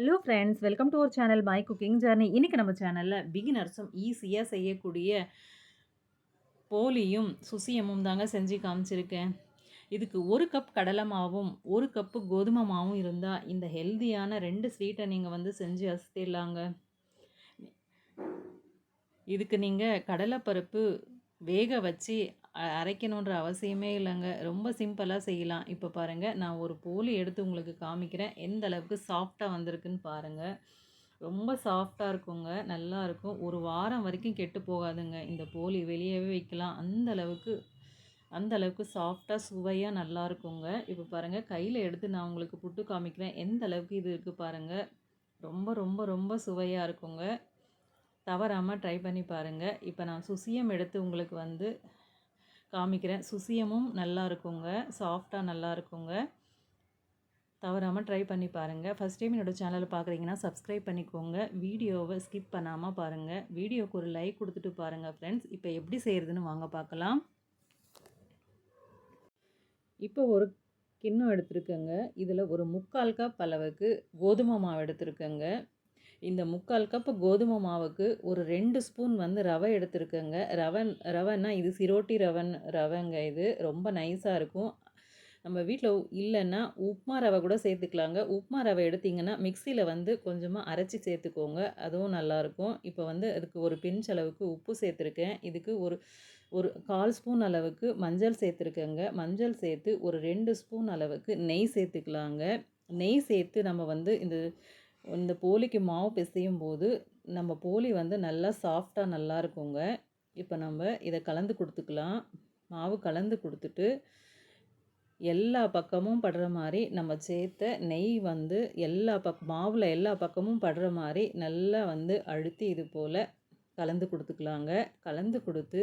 Hello friends welcome to our channel my cooking journey இன்றைக்கி நம்ம சேனலில் பிகினர்ஸும் ஈஸியாக செய்யக்கூடிய போலியும் சுசியமும் தாங்க செஞ்சு காமிச்சிருக்கேன். இதுக்கு ஒரு கப் கடலை மாவும் ஒரு கப்பு கோதுமை மாவும் இருந்தால் இந்த ஹெல்த்தியான ரெண்டு ஸ்வீட்டை நீங்கள் வந்து செஞ்சு அசத்திடலாங்க இதுக்கு நீங்கள் கடலைப்பருப்பு வேக வச்சு அரைக்கணுன்ற அவசியமே இல்லைங்க. ரொம்ப சிம்பிளாக செய்யலாம். இப்போ பாருங்கள் நான் ஒரு போலி எடுத்து உங்களுக்கு காமிக்கிறேன். எந்த அளவுக்கு சாஃப்டாக வந்திருக்குன்னு பாருங்கள் ரொம்ப சாஃப்டாக இருக்குங்க. நல்லா இருக்கும். ஒரு வாரம் வரைக்கும் கெட்டு போகாதுங்க. இந்த போலி வெளியவே வைக்கலாம். அந்த அளவுக்கு அந்த அளவுக்கு சாஃப்டாக சுவையாக நல்லா இருக்குங்க. இப்போ பாருங்கள் கையில் எடுத்து நான் உங்களுக்கு புட்டு காமிக்கிறேன். எந்த அளவுக்கு இது இருக்குது பாருங்கள் ரொம்ப ரொம்ப ரொம்ப சுவையாக இருக்குங்க. தவறாமல் ட்ரை பண்ணி பாருங்கள் இப்போ நான் சுசியம் எடுத்து உங்களுக்கு வந்து காமிக்கிறேன். சுசியமும் நல்லா இருக்குங்க. சாஃப்டாக நல்லா இருக்குங்க. தவறாமல் ட்ரை பண்ணி பாருங்கள் ஃபஸ்ட் டைம் என்னோடய சேனலை பார்க்குறீங்கன்னா சப்ஸ்கிரைப் பண்ணிக்கோங்க. வீடியோவை ஸ்கிப் பண்ணாமல் பாருங்கள் வீடியோக்கு ஒரு லைக் கொடுத்துட்டு பாருங்கள் ஃப்ரெண்ட்ஸ் இப்போ எப்படி செய்கிறதுன்னு வாங்க பார்க்கலாம் இப்போ ஒரு கிண்ணம் எடுத்துருக்கேங்க. இதில் ஒரு முக்கால் கப் அளவுக்கு கோதுமை மாவு எடுத்துருக்கேங்க. இந்த முக்கால் கப்பு கோதுமை மாவுக்கு ஒரு ரெண்டு ஸ்பூன் வந்து ரவை எடுத்துருக்கேங்க. ரவை ரவைன்னா இது சிரோட்டி ரவன் ரவைங்க இது. ரொம்ப நைஸாக இருக்கும். நம்ம வீட்டில் இல்லைன்னா உப்மா ரவை கூட சேர்த்துக்கலாங்க. உப்மா ரவை எடுத்திங்கன்னா மிக்சியில் வந்து கொஞ்சமாக அரைச்சி சேர்த்துக்கோங்க. அதுவும் நல்லாயிருக்கும் இப்போ வந்து அதுக்கு ஒரு பிஞ்ச் அளவுக்கு உப்பு சேர்த்துருக்கேன். இதுக்கு ஒரு ஒரு கால் ஸ்பூன் அளவுக்கு மஞ்சள் சேர்த்துருக்கேங்க. மஞ்சள் சேர்த்து ஒரு ரெண்டு ஸ்பூன் அளவுக்கு நெய் சேர்த்துக்கலாங்க. நெய் சேர்த்து நம்ம வந்து இந்த இந்த போலிக்கு மாவு பிசையும் போது நம்ம போலி வந்து நல்லா சாஃப்டாக நல்லா இருக்குங்க. இப்போ நம்ம இதை கலந்து கொடுத்துக்கலாம். மாவு கலந்து கொடுத்துட்டு எல்லா பக்கமும் படுற மாதிரி நம்ம சேர்த்த நெய் வந்து எல்லா பக் மாவில் எல்லா பக்கமும் படுற மாதிரி நல்லா வந்து அழுத்தி இது போல் கலந்து கொடுத்துக்கலாங்க. கலந்து கொடுத்து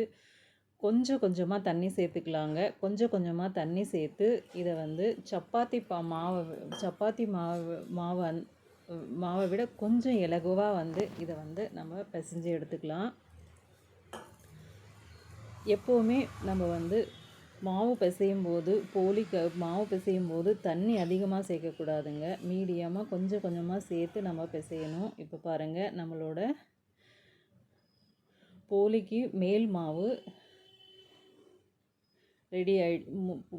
கொஞ்சம் கொஞ்சமாக தண்ணி சேர்த்துக்கலாங்க. கொஞ்சம் கொஞ்சமாக தண்ணி சேர்த்து இதை வந்து சப்பாத்தி பா மாவை சப்பாத்தி மாவு மாவு அந் மாவை விட கொஞ்சம் இலகுவாக வந்து இதை வந்து நம்ம பிசைஞ்சு எடுத்துக்கலாம். எப்போவுமே நம்ம வந்து மாவு பிசையும் போது போலி க மாவு பிசையும் போது தண்ணி அதிகமாக சேர்க்கக்கூடாதுங்க. மீடியமாக கொஞ்சம் கொஞ்சமாக சேர்த்து நம்ம பிசையணும். இப்போ பாருங்கள் நம்மளோட போலிக்கு மேல் மாவு ரெடி ஆயி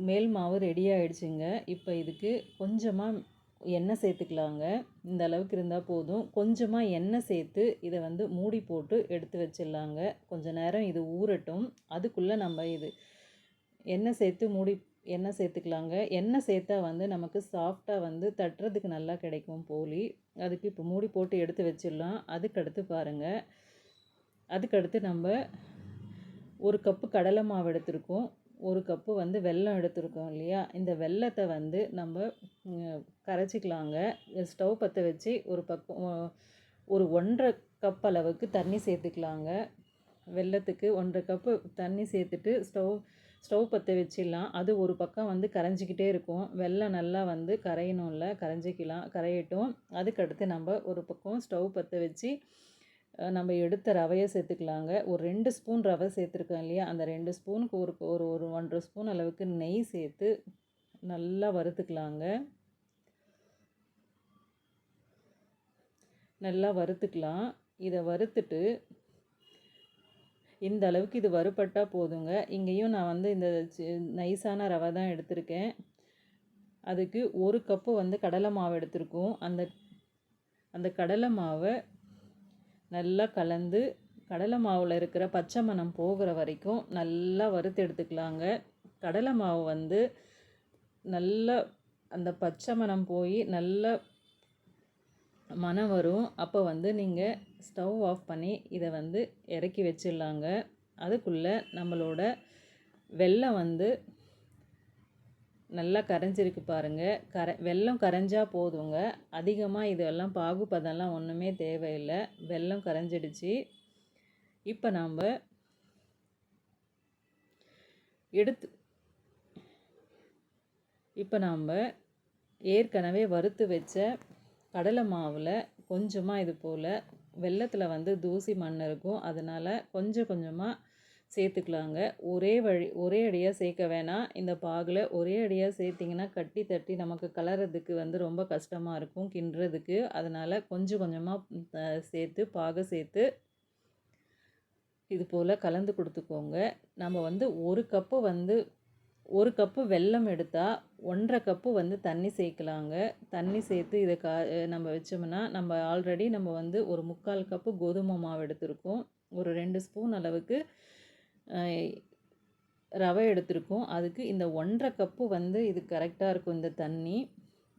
மேல் மாவு ரெடி ஆயிடுச்சுங்க. இப்போ இதுக்கு கொஞ்சமாக எண்ணெய் சேர்த்துக்கலாங்க. இந்த அளவுக்கு இருந்தால் போதும். கொஞ்சமாக எண்ணெய் சேர்த்து இதை வந்து மூடி போட்டு எடுத்து வச்சிடலாங்க. கொஞ்சம் நேரம் இது ஊறட்டும். அதுக்குள்ளே நம்ம இது எண்ணெய் சேர்த்து மூடி எண்ணெய் சேர்த்துக்கலாங்க. எண்ணெய் சேர்த்தா வந்து நமக்கு சாஃப்டாக வந்து தட்டுறதுக்கு நல்லா கிடைக்கும் போலி. அதுக்கு இப்போ மூடி போட்டு எடுத்து வச்சிடலாம். அதுக்கடுத்து பாருங்கள் அதுக்கடுத்து நம்ம ஒரு கப்பு கடலை மாவு எடுத்திருக்கோம். ஒரு கப்பு வந்து வெல்லம் எடுத்திருக்கோம் இல்லையா? இந்த வெல்லத்தை வந்து நம்ம கரைச்சிக்கலாங்க. ஸ்டவ் பற்ற வச்சு ஒரு பக்கம் ஒரு ஒன்றரை கப் அளவுக்கு தண்ணி சேர்த்துக்கலாங்க. வெல்லத்துக்கு ஒன்றரை கப்பு தண்ணி சேர்த்துட்டு ஸ்டவ் ஸ்டவ் பற்ற வச்சிடலாம். அது ஒரு பக்கம் வந்து கரைஞ்சிக்கிட்டே இருக்கும். வெல்லம் நல்லா வந்து கரையணும்ல கரைஞ்சிக்கலாம் கரையட்டும். அதுக்கடுத்து நம்ம ஒரு பக்கம் ஸ்டவ் பற்ற வச்சு நம்ம எடுத்த ரவையை சேர்த்துக்கலாங்க. ஒரு ரெண்டு ஸ்பூன் ரவை சேர்த்துருக்கோம் இல்லையா? அந்த ரெண்டு ஸ்பூனுக்கு ஒரு ஒரு ஒரு ஒன்றரை ஸ்பூன் அளவுக்கு நெய் சேர்த்து நல்லா வறுத்துக்கலாங்க. நல்லா வறுத்துக்கலாம். இதை வறுத்துட்டு இந்த அளவுக்கு இது வறுபட்டால் போதுங்க. இங்கேயும் நான் வந்து இந்த சி- நைஸான ரவை தான் எடுத்திருக்கேன். அதுக்கு ஒரு கப்பு வந்து கடலை மாவு எடுத்திருக்கோம். அந்த அந்த கடலை மாவை நல்லா கலந்து கடலை மாவில் இருக்கிற பச்சை மணம் போகிற வரைக்கும் நல்லா வறுத்து எடுத்துக்கலாங்க. கடலை மாவு வந்து நல்லா அந்த பச்சை மணம் போய் நல்லா மணம் வரும். அப்போ வந்து நீங்கள் ஸ்டவ் ஆஃப் பண்ணி இதை வந்து இறக்கி வச்சிடலாங்க. அதுக்குள்ளே நம்மளோட வெள்ளம் வந்து நல்லா கரைஞ்சிருக்கு பாருங்கள் கரை வெல்லம் கரைஞ்சால் போதுங்க. அதிகமாக இதெல்லாம் பாகுபதம்லாம் ஒன்றுமே தேவையில்லை. வெல்லம் கரைஞ்சிடுச்சு. இப்போ நாம் எடுத்து இப்போ நாம் ஏற்கனவே வறுத்து வச்ச கடலை மாவில் கொஞ்சமாக இது போல் வெல்லத்தில் வந்து தூசி மண் இருக்கும். அதனால் கொஞ்சம் கொஞ்சமாக சேர்த்துக்கலாங்க. ஒரே வழி ஒரே அடியாக சேர்க்க வேணாம் இந்த பாகில் ஒரே அடியாக சேர்த்திங்கன்னா கட்டி தட்டி நமக்கு கலரதுக்கு வந்து ரொம்ப கஷ்டமாக இருக்கும் கிண்டுறதுக்கு. அதனால் கொஞ்சம் கொஞ்சமாக சேர்த்து பாகை சேர்த்து இது போல் கலந்து கொடுத்துக்கோங்க. நம்ம வந்து ஒரு கப்பு வந்து ஒரு கப்பு வெல்லம் எடுத்தால் ஒன்றரை கப்பு வந்து தண்ணி சேர்க்கலாங்க. தண்ணி சேர்த்து இதை கா நம்ம வச்சோம்னா நம்ம ஆல்ரெடி நம்ம வந்து ஒரு முக்கால் கப்பு கோதுமை மாவு எடுத்திருக்கோம். ஒரு ரெண்டு ஸ்பூன் அளவுக்கு ரவை எடுத்திருக்கோம். அதுக்கு இந்த ஒன்றரை கப்பு வந்து இது கரெக்டாக இருக்கும் இந்த தண்ணி.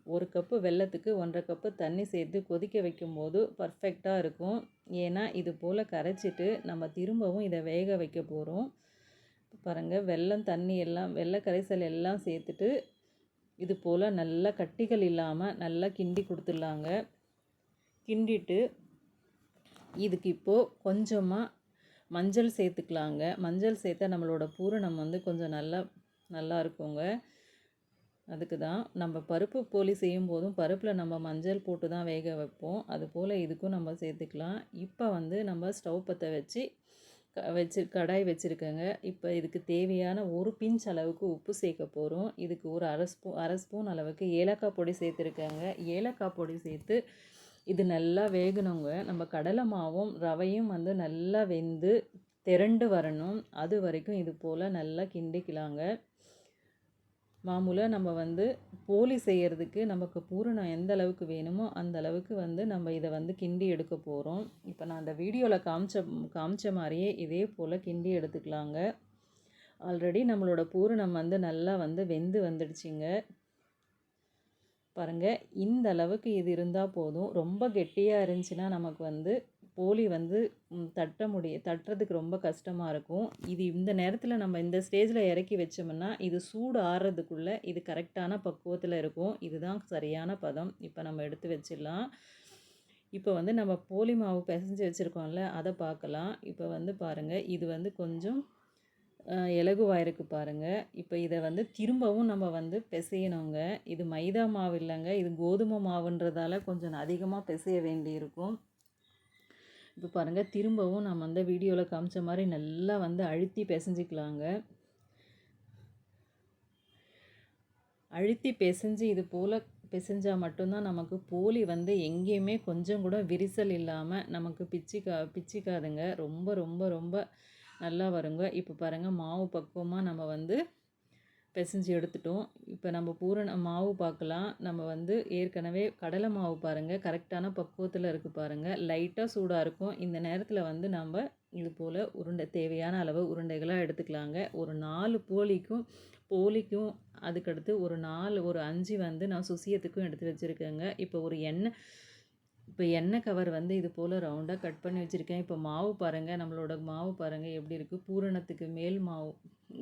ஒரு கப்பு வெல்லத்துக்கு ஒன்றரை கப்பு தண்ணி சேர்த்து கொதிக்க வைக்கும்போது பர்ஃபெக்டாக இருக்கும். ஏன்னா இது போல் கரைச்சிட்டு நம்ம திரும்பவும் இதை வேக வைக்க போகிறோம் பாருங்கள் வெல்லம் தண்ணி எல்லாம் வெள்ளை கரைசல் எல்லாம் சேர்த்துட்டு இது போல் நல்லா கட்டிகள் இல்லாமல் நல்லா கிண்டி கொடுத்துடலாங்க. கிண்டிட்டு இதுக்கு இப்போது கொஞ்சமாக மஞ்சள் சேர்த்துக்கலாங்க. மஞ்சள் சேர்த்தா நம்மளோட பூரணம் வந்து கொஞ்சம் நல்லா நல்லா இருக்குங்க. அதுக்கு தான் நம்ம பருப்பு போலி செய்யும் போதும் பருப்பில் நம்ம மஞ்சள் போட்டு தான் வேக வைப்போம். அதுபோல் இதுக்கும் நம்ம சேர்த்துக்கலாம். இப்போ வந்து நம்ம ஸ்டவ் பற்ற வச்சு வச்சு கடாய் வச்சுருக்கேங்க. இப்போ இதுக்கு தேவையான ஒரு பிஞ்ச் அளவுக்கு உப்பு சேர்க்க போகிறோம் இதுக்கு ஒரு அரை ஸ்பூ அரை ஸ்பூன் அளவுக்கு ஏலக்காய் பொடி சேர்த்துருக்கேங்க. ஏலக்காய் பொடி சேர்த்து இது நல்லா வேகணுங்க. நம்ம கடலை மாவும் ரவையும் வந்து நல்லா வெந்து திரண்டு வரணும். அது வரைக்கும் இது போல் நல்லா கிண்டிக்கலாங்க. மாமூலாக நம்ம வந்து போலி செய்கிறதுக்கு நமக்கு பூரணம் எந்த அளவுக்கு வேணுமோ அந்த அளவுக்கு வந்து நம்ம இதை வந்து கிண்டி எடுக்க போகிறோம் இப்போ நான் அந்த வீடியோவில் காமிச்ச காமிச்ச மாதிரியே இதே போல் கிண்டி எடுத்துக்கலாங்க. ஆல்ரெடி நம்மளோட பூரணம் வந்து நல்லா வந்து வெந்து வந்துடுச்சிங்க. பாருங்கள் இந்த அளவுக்கு இது இருந்தால் போதும். ரொம்ப கெட்டியாக இருந்துச்சுன்னா நமக்கு வந்து போலி வந்து தட்ட முடிய தட்டுறதுக்கு ரொம்ப கஷ்டமாக இருக்கும். இது இந்த நேரத்தில் நம்ம இந்த ஸ்டேஜில் இறக்கி வச்சோம்னா இது சூடு ஆறுறதுக்குள்ளே இது கரெக்டான பக்குவத்தில் இருக்கும். இதுதான் சரியான பதம். இப்போ நம்ம எடுத்து வச்சிடலாம். இப்போ வந்து நம்ம போலி மாவு பிசைஞ்சு வச்சுருக்கோம்ல அதை பார்க்கலாம் இப்போ வந்து பாருங்கள் இது வந்து கொஞ்சம் இலகுவாயிருக்கு பாருங்கள் இப்போ இதை வந்து திரும்பவும் நம்ம வந்து பிசையணுங்க. இது மைதா மாவு இல்லைங்க. இது கோதுமை மாவுன்றதால கொஞ்சம் அதிகமாக பிசைய வேண்டியிருக்கும். இப்போ பாருங்கள் திரும்பவும் நம்ம வந்து வீடியோவில் காமிச்ச மாதிரி நல்லா வந்து அழுத்தி பிசைஞ்சிக்கலாங்க. அழுத்தி பிசைஞ்சு இது போல் பிசைஞ்சால் மட்டும்தான் நமக்கு போலி வந்து எங்கேயுமே கொஞ்சம் கூட விரிசல் இல்லாமல் நமக்கு பிச்சிக்கா பிச்சிக்காதுங்க. ரொம்ப ரொம்ப ரொம்ப நல்லா வருங்க. இப்போ பாருங்கள் மாவு பக்குவமாக நம்ம வந்து பிசைஞ்சு எடுத்துட்டோம். இப்போ நம்ம பூரண மாவு பார்க்கலாம் நம்ம வந்து ஏற்கனவே கடலை மாவு பாருங்கள் கரெக்டான பக்குவத்தில் இருக்குது பாருங்கள் லைட்டாக சூடாக இருக்கும். இந்த நேரத்தில் வந்து நம்ம இது போல் உருண்டை தேவையான அளவு உருண்டைகளாக எடுத்துக்கலாங்க. ஒரு நாலு போலிக்கும் போலிக்கும் அதுக்கடுத்து ஒரு நாலு ஒரு அஞ்சு வந்து நான் சுசியத்துக்கும் எடுத்து வச்சுருக்கேங்க. இப்போ ஒரு எண்ணெய் இப்போ எண்ணெய் கவர் வந்து இது போல் ரவுண்டாக கட் பண்ணி வச்சுருக்கேன். இப்போ மாவு பாருங்கள் நம்மளோட மாவு பாருங்கள் எப்படி இருக்குது பூரணத்துக்கு மேல் மாவு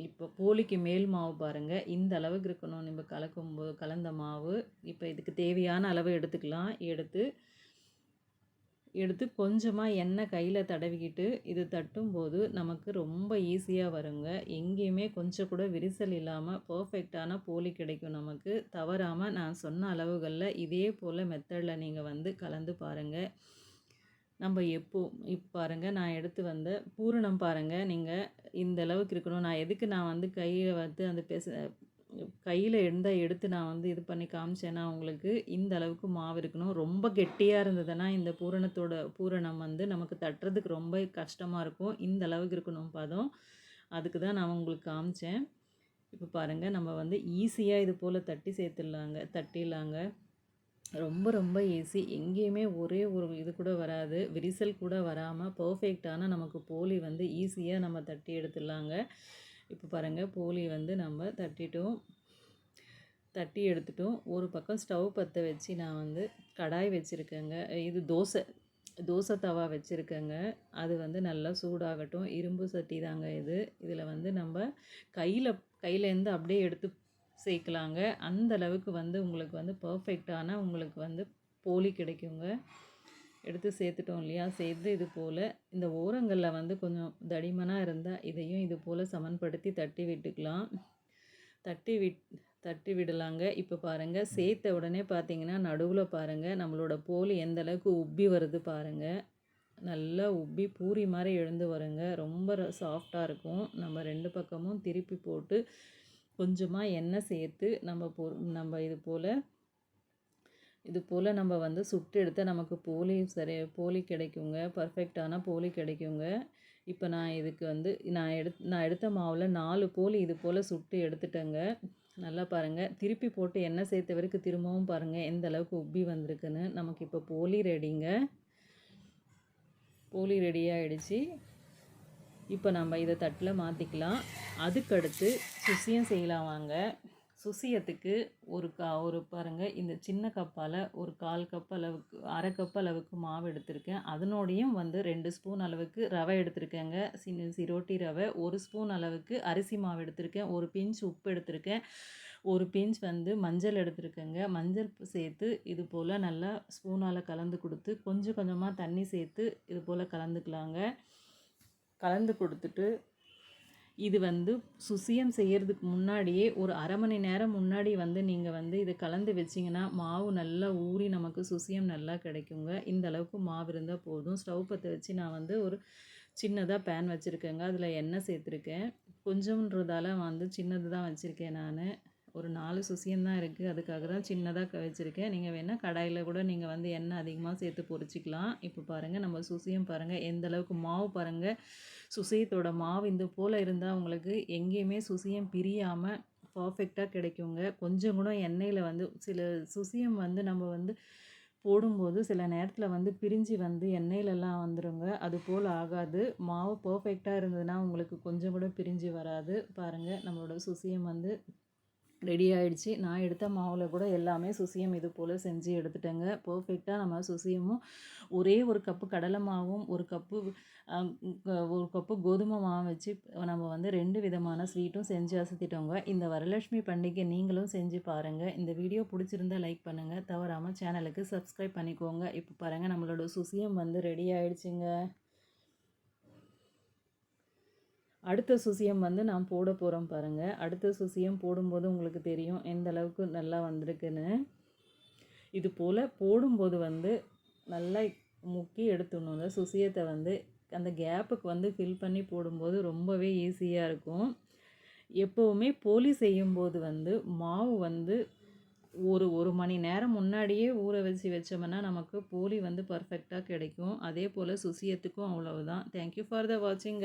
இப்போ போலிக்கு மேல் மாவு பாருங்கள் இந்த அளவுக்கு இருக்கணும். நம்ம கலக்கும்போது கலந்த மாவு. இப்போ இதுக்கு தேவையான அளவு எடுத்துக்கலாம். எடுத்து எடுத்து கொஞ்சமாக எண்ணெய் கையில் தடவிக்கிட்டு இது தட்டும்போது நமக்கு ரொம்ப ஈஸியாக வருங்க. எங்கேயுமே கொஞ்சம் கூட விரிசல் இல்லாமல் பர்ஃபெக்டான போலி கிடைக்கும் நமக்கு. தவறாமல் நான் சொன்ன அளவுகளில் இதே போல் மெத்தடில் நீங்கள் வந்து கலந்து பாருங்கள் நம்ம எப்போ இப்போ பாருங்கள் நான் எடுத்து வந்த பூரணம் பாருங்கள் நீங்கள் இந்த அளவுக்கு இருக்கணும். நான் எதுக்கு நான் வந்து கையில் வந்து அந்த பெச கையில் இருந்தால் எடுத்து நான் வந்து இது பண்ணி காமிச்சேன்னா உங்களுக்கு இந்த அளவுக்கு மாவு இருக்கணும். ரொம்ப கெட்டியாக இருந்ததுன்னா இந்த பூரணத்தோட பூரணம் வந்து நமக்கு தட்டுறதுக்கு ரொம்ப கஷ்டமாக இருக்கும். இந்த அளவுக்கு இருக்கணும் பதம். அதுக்கு தான் நான் உங்களுக்கு காமிச்சேன். இப்போ பாருங்கள் நம்ம வந்து ஈஸியாக இது போல் தட்டி சேர்த்துடலாங்க தட்டிடலாங்க. ரொம்ப ரொம்ப ஈஸி எங்கேயுமே ஒரே ஒரு இது கூட வராது. விரிசல் கூட வராமல் பர்ஃபெக்டான நமக்கு போலி வந்து ஈஸியாக நம்ம தட்டி எடுத்துடலாங்க. இப்போ பாருங்கள் போலி வந்து நம்ம தட்டிட்டோம். தட்டி எடுத்துட்டோம். ஒரு பக்கம் ஸ்டவ் பற்ற வச்சு நான் வந்து கடாய் வச்சுருக்கேங்க. இது தோசை. தோசை தவா வச்சுருக்கேங்க. அது வந்து நல்லா சூடாகட்டும். இரும்பு சட்டி தாங்க இது. இதில் வந்து நம்ம கையில் கையிலேருந்து அப்படியே எடுத்து சேர்க்கலாங்க. அந்த அளவுக்கு வந்து உங்களுக்கு வந்து பர்ஃபெக்டான உங்களுக்கு வந்து போலி கிடைக்குங்க. எடுத்து சேர்த்துட்டோம் இல்லையா? சேர்த்து இது போல் இந்த ஓரங்களில் வந்து கொஞ்சம் தடிமனாக இருந்தால் இதையும் இது போல் சமன்படுத்தி தட்டி விட்டுக்கலாம். தட்டி விட் தட்டி விடலாங்க. இப்போ பாருங்கள் சேர்த்த உடனே பார்த்தீங்கன்னா நடுவில் பாருங்கள் நம்மளோட போல் எந்த அளவுக்கு உப்பி வருது பாருங்கள் நல்லா உப்பி பூரி மாதிரி எழுந்து வருங்க. ரொம்ப சாஃப்டாக இருக்கும். நம்ம ரெண்டு பக்கமும் திருப்பி போட்டு கொஞ்சமாக எண்ணெய் சேர்த்து நம்ம பொ நம்ம இது போல் இது போல் நம்ம வந்து சுட்டு எடுத்தால் நமக்கு போலி சரி போலி கிடைக்குங்க. பர்ஃபெக்டான போலி கிடைக்குங்க. இப்போ நான் இதுக்கு வந்து நான் எடுத் நான் எடுத்த மாவில் நாலு போலி இது போல் சுட்டு எடுத்துட்டேங்க. நல்லா பாருங்கள் திருப்பி போட்டு எண்ணெய் சேர்த்த வரைக்கும் திரும்பவும் பாருங்கள் எந்த அளவுக்கு உப்பி வந்திருக்குன்னு. நமக்கு இப்போ போலி ரெடிங்க போலி ரெடி ஆகிடுச்சு இப்போ நம்ம இதை தட்டில் மாற்றிக்கலாம் அதுக்கடுத்து சுசியம் செய்யலாம் வாங்க. சுசியத்துக்கு ஒரு கா ஒரு பாருங்கள் இந்த சின்ன கப்பால் ஒரு கால் கப் அளவுக்கு அரை கப் அளவுக்கு மாவு எடுத்திருக்கேன். அதனோடையும் வந்து ரெண்டு ஸ்பூன் அளவுக்கு ரவை எடுத்திருக்கேங்க. சின்ன சிரோட்டி ரவை ஒரு ஸ்பூன் அளவுக்கு அரிசி மாவு எடுத்திருக்கேன். ஒரு பிஞ்ச் உப்பு எடுத்திருக்கேன். ஒரு பிஞ்ச் வந்து மஞ்சள் எடுத்துருக்கேங்க. மஞ்சள் சேர்த்து இது போல் நல்லா ஸ்பூனால் கலந்து கொடுத்து கொஞ்சம் கொஞ்சமாக தண்ணி சேர்த்து இது போல் கலந்துக்கலாங்க. கலந்து கொடுத்துட்டு இது வந்து சுசியம் செய்கிறதுக்கு முன்னாடியே ஒரு அரை மணி நேரம் முன்னாடி வந்து நீங்கள் வந்து இதை கலந்து வச்சிங்கன்னா மாவு நல்லா ஊறி நமக்கு சுசியம் நல்லா கிடைக்குங்க. இந்த அளவுக்கு மாவு இருந்தால் போதும். ஸ்டவ் பற்ற வச்சு நான் வந்து ஒரு சின்னதாக பேன் வச்சுருக்கேங்க. அதில் எண்ணெய் சேர்த்துருக்கேன். கொஞ்சம்ன்றதால வந்து சின்னது தான் வச்சுருக்கேன் நான். ஒரு நாலு சுசியம் தான் இருக்குது அதுக்காக தான் சின்னதாக வச்சுருக்கேன். நீங்கள் வேணால் கடாயில் கூட நீங்கள் வந்து எண்ணெய் அதிகமாக சேர்த்து பொரிச்சிக்கலாம். இப்போ பாருங்கள் நம்ம சுசியம் பாருங்கள் எந்த அளவுக்கு மாவு பாருங்கள் சுசியத்தோட மாவு இந்த போல் இருந்தால் உங்களுக்கு எங்கேயுமே சுசியம் பிரியாமல் பர்ஃபெக்டாக கிடைக்குங்க. கொஞ்சம் கூட எண்ணெயில் வந்து சில சுசியம் வந்து நம்ம வந்து போடும்போது சில நேரத்தில் வந்து பிரிஞ்சு வந்து எண்ணெயிலலாம் வந்துடுங்க அது போல் ஆகாது. மாவு பர்ஃபெக்டாக இருந்ததுன்னா உங்களுக்கு கொஞ்சம் கூட பிரிஞ்சு வராது. பாருங்கள் நம்மளோட சுசியம் வந்து ரெடி ஆகிடுச்சி நான் எடுத்த மாவில் கூட எல்லாமே சுசியம் இது போல் செஞ்சு எடுத்துட்டேங்க. பர்ஃபெக்டாக நம்ம சுசியமும் ஒரே ஒரு கப்பு கடலை மாவும் ஒரு கப்பு ஒரு கப்பு கோதுமை மாவும் வச்சு நம்ம வந்து ரெண்டு விதமான ஸ்வீட்டும் செஞ்சு அசத்திட்டோங்க. இந்த வரலட்சுமி பண்டிகை நீங்களும் செஞ்சு பாருங்கள் இந்த வீடியோ பிடிச்சிருந்தா லைக் பண்ணுங்கள் தவறாமல் சேனலுக்கு சப்ஸ்கிரைப் பண்ணிக்கோங்க. இப்போ பாருங்கள் நம்மளோட சுசியம் வந்து ரெடி ஆகிடுச்சிங்க அடுத்த சுசியம் வந்து நான் போட போகிறோம் பாருங்கள் அடுத்த சுசியம் போடும்போது உங்களுக்கு தெரியும் எந்த அளவுக்கு நல்லா வந்திருக்குன்னு. இது போல் போடும்போது வந்து நல்லா முக்கி எடுத்துடணும். அந்த சுசியத்தை வந்து அந்த கேப்புக்கு வந்து ஃபில் பண்ணி போடும்போது ரொம்பவே ஈஸியாக இருக்கும். எப்போவுமே போலி செய்யும்போது வந்து மாவு வந்து ஒரு ஒரு மணி நேரம் முன்னாடியே ஊற வச்சு வச்சோம்னா நமக்கு போலி வந்து பர்ஃபெக்டாக கிடைக்கும். அதே போல் சுசியத்துக்கும் அவ்வளவுதான். தேங்க்யூ ஃபார் த வாட்சிங்